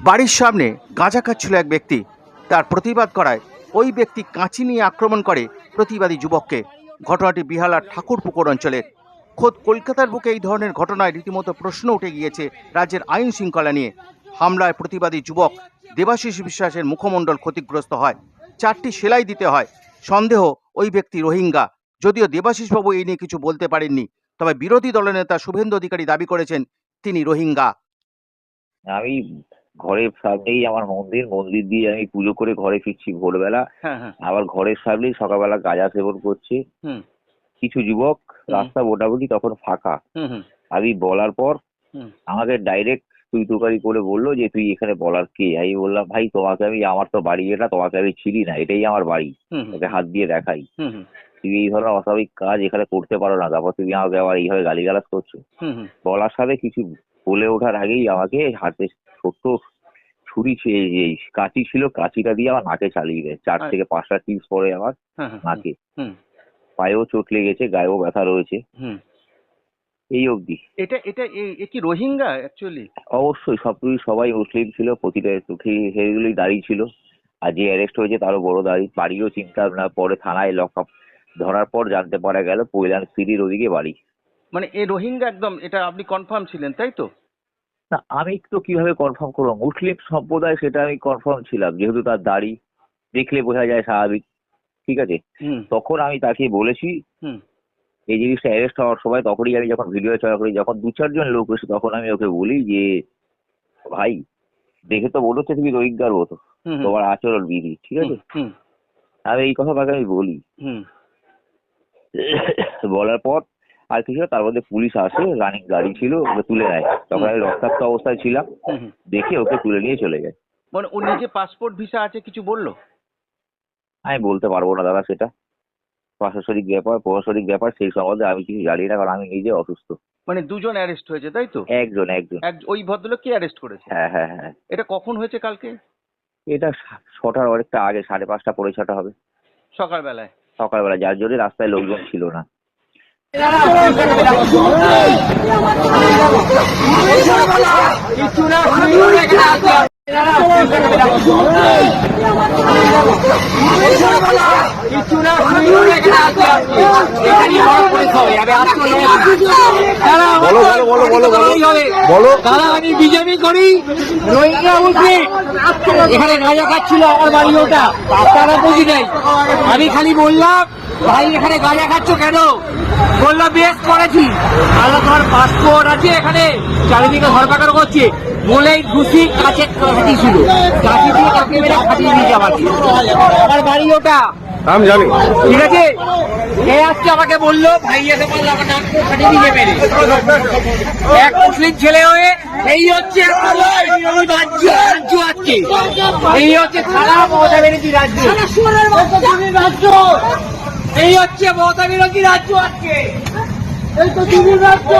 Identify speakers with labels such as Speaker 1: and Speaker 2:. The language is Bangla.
Speaker 1: বাড়ির সামনে গাঁজা খাচ্ছিল এক ব্যক্তি। তার প্রতিবাদ করায় ওই ব্যক্তি কাঁচি নিয়ে আক্রমণ করে প্রতিবাদী যুবককে। ঘটনাটি বিহালার ঠাকুরপুকুর অঞ্চলের খোদ কলকাতার বুকে এই ধরনের ঘটনায় রীতিমতো প্রশ্ন উঠে গিয়েছে রাজ্যের আইন শৃঙ্খলা নিয়ে। হামলায় প্রতিবাদী যুবক দেবাশিস বিশ্বাসের মুখমণ্ডল ক্ষতিগ্রস্ত হয়। চারটি সেলাই দিতে হয়। সন্দেহ ওই ব্যক্তি রোহিঙ্গা। যদিও দেবাশিসবাবু এই নিয়ে কিছু বলতে পারেননি তবে বিরোধী দলনেতা শুভেন্দু অধিকারী দাবি করেছেন তিনি রোহিঙ্গা।
Speaker 2: আমি ঘরের সামনেই আমার মন্দির মন্দির দিয়ে আমি পুজো করে ঘরে ফিরছি ভোরবেলা।
Speaker 3: হ্যাঁ হ্যাঁ।
Speaker 2: আবার ঘরের সামনেই সকালবেলা গাঁজা সেবন করছে।
Speaker 3: হুম।
Speaker 2: কিছু যুবক রাস্তা মোটামুটি তখন ফাঁকা। আমি বলার পর। আমাকে ডাইরেক্ট তুই তুকারি করে বলল যে তুই এখানে বলার কে? আমি বললাম ভাই তোমাকে আমি আমার তো বাড়ি এটা তোমাকে আমি ছিলি না এটাই আমার বাড়ি।
Speaker 3: হুম
Speaker 2: হাত দিয়ে দেখাই। তুমি এই ধরনের অস্বাভাবিক কাজ এখানে করতে পারো না তারপর তুমি আমাকে আবার এইভাবে গালিগালাজ করছ। বলার সাথে কিছু বলে ওঠার আগেই আমাকে হাতে ছোট্ট ছুরি এই কাঁচি ছিল কাঁচিটা দিয়ে আমার নাকে চালিয়ে দেয়। চার। থেকে পাঁচটা টিপস পরে আমার
Speaker 3: হ্যাঁ হ্যাঁ
Speaker 2: নাকে।
Speaker 3: হুম।
Speaker 2: পায়েও চোট লেগেছে গায়েও ব্যথা রয়েছে।
Speaker 3: হুম।
Speaker 2: এই অবধি।
Speaker 3: এটা এটা এ- কি রোহিঙ্গা অ্যাকচুয়ালি
Speaker 2: অবশ্যই সব সবাই মুসলিম ছিল প্রতিটা চোখে সেগুলোই দাঁড়িয়ে ছিল। আর যে অ্যারেস্ট হয়েছে তারও বড় দাঁড়ি। বাড়িও চিন্তা না পরে থানায় লক আপ ধরার পর জানতে পারা গেল পৈলান সিটির ওদিকে বাড়ি।
Speaker 3: মানে এই রোহিঙ্গা একদম এটা আপনি কনফার্ম ছিলেন তাই তো?
Speaker 2: না আমি তো কীভাবে কনফার্ম করব? মুসলিম সম্প্রদায় সেটা আমি কনফার্ম ছিলাম যেহেতু তার দাড়ি দেখলে বোঝা যায় স্বাভাবিক ঠিক আছে? তখন আমি তাকে বলেছি
Speaker 3: হুম।
Speaker 2: এই জিনিসটা অ্যারেস্ট হওয়ার সময় তখনই আমি যখন ভিডিও চলা করি যখন দু চারজন লোক এসে তখন আমি ওকে বলি যে ভাই দেখে তো মনে হচ্ছে তুমি রোহিঙ্গার মতো। তোমার আচরণ বিধি ঠিক আছে? আমি এই কথা তাকে আমি বলি। বলার পর আর কিছু তার মধ্যে পুলিশ আসে রানিং গাড়ি ছিল ওকে তুলে নেয়। তখন আমি রক্তাক্ত অবস্থায় ছিলাম। দেখে ওকে তুলে নিয়ে চলে যায়।
Speaker 3: মানে ও নিজে পাসপোর্ট ভিসা আছে কিছু বলল?
Speaker 2: আমি বলতে পারব না দাদা সেটা। প্রশাসনিক ব্যাপার প্রশাসনিক ব্যাপার সেই সম্বন্ধে আমি কিছু জানি না কারণ আমি নিজে অসুস্থ।
Speaker 3: মানে দুজন অ্যারেস্ট হয়েছে তাই তো?
Speaker 2: একজন একজন।
Speaker 3: এক ওই ভদ্রলোক কি অ্যারেস্ট করেছে?
Speaker 2: হ্যাঁ হ্যাঁ হ্যাঁ।
Speaker 3: এটা কখন হয়েছে কালকে?
Speaker 2: এটা ছটার অনেকটা আগে সাড়ে পাঁচটা পরে ছটা হবে।
Speaker 3: সকালবেলায়?
Speaker 2: সকালবেলা যার জন্য রাস্তায় লোকজন ছিল না।
Speaker 3: কিচ্ছু না আমি বিজেপি করি রোহিঙ্গা উঠে এখানে গাঁজা খাচ্ছিল আমার বাড়ি ওটা। আপনারা বুঝি নাই। আমি খালি বললাম ভাই এখানে গাঁজা খাচ্ছ কেন? বলল বেশ করেছি। আলো তোমার পাসপোর্ট আছে এখানে। চারিদিকে ধরপাকড় করছে। বলেই ঘুষি কাছে কাঠি ছিল কাঠি দিয়ে কাকে মেরে ফাটিয়ে দিয়েছে আমাকে আমার বাড়ি ওটা।
Speaker 4: আমি জানি।
Speaker 3: ঠিক আছে? এ আজকে আমাকে বলল ভাই এসে বলল আমার নাক ফাটিয়ে দিয়ে মেরে এক মুসলিম ছেলে হয়ে এই হচ্ছে রাজ্য রাজ্য আজকে। এই হচ্ছে সারা মমতা ব্যানার্জি রাজ্য। এই হচ্ছে মমতা রাজ্য আজকে। এই তো দিদির রাজ্য।